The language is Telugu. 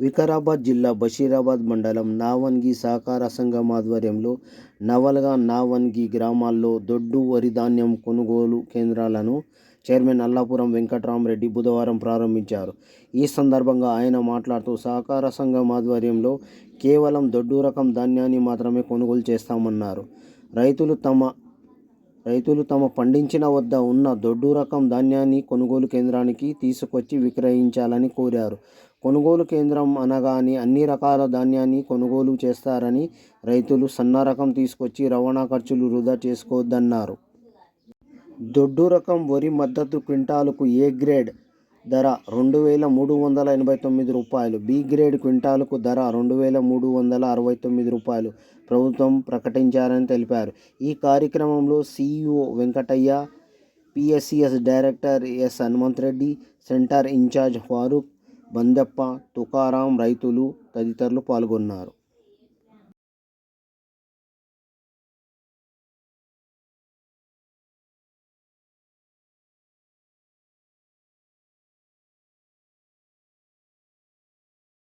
వికారాబాద్ జిల్లా బషీరాబాద్ మండలం నావన్గి సహకార సంఘం ఆధ్వర్యంలో నవల్గా నావన్గి గ్రామాల్లో దొడ్డు వరి ధాన్యం కొనుగోలు కేంద్రాలను చైర్మన్ అల్లాపురం వెంకటరామరెడ్డి బుధవారం ప్రారంభించారు. ఈ సందర్భంగా ఆయన మాట్లాడుతూ సహకార సంఘం ఆధ్వర్యంలో కేవలం దొడ్డు రకం ధాన్యాన్ని మాత్రమే కొనుగోలు చేస్తామన్నారు. రైతులు తమ రైతులు తమ పండించిన వద్ద ఉన్న దొడ్డు రకం ధాన్యాన్ని కొనుగోలు కేంద్రానికి తీసుకొచ్చి విక్రయించాలని కోరారు. కొనుగోలు కేంద్రం అనగానే అన్ని రకాల ధాన్యాన్ని కొనుగోలు చేస్తారని రైతులు సన్న రకం తీసుకొచ్చి రవాణా ఖర్చులు వృధా చేసుకోవద్దన్నారు. దొడ్డు రకం వరి మద్దతు క్వింటాలుకు ఏ గ్రేడ్? ధర రెండు వేల మూడు వందల ఎనభై తొమ్మిది రూపాయలు. బి గ్రేడ్ క్వింటాలుకు ధర రెండు వేల మూడు వందల అరవై తొమ్మిది రూపాయలు. ప్రభుత్వం ప్రకటించారని తెలిపారు. ఈ కార్యక్రమంలో CEO Venkataiah PSCS director S Hanumanth Reddy centre incharge Farooq Bandeppa Tukaram రైతులు తదితరులు పాల్గొన్నారు.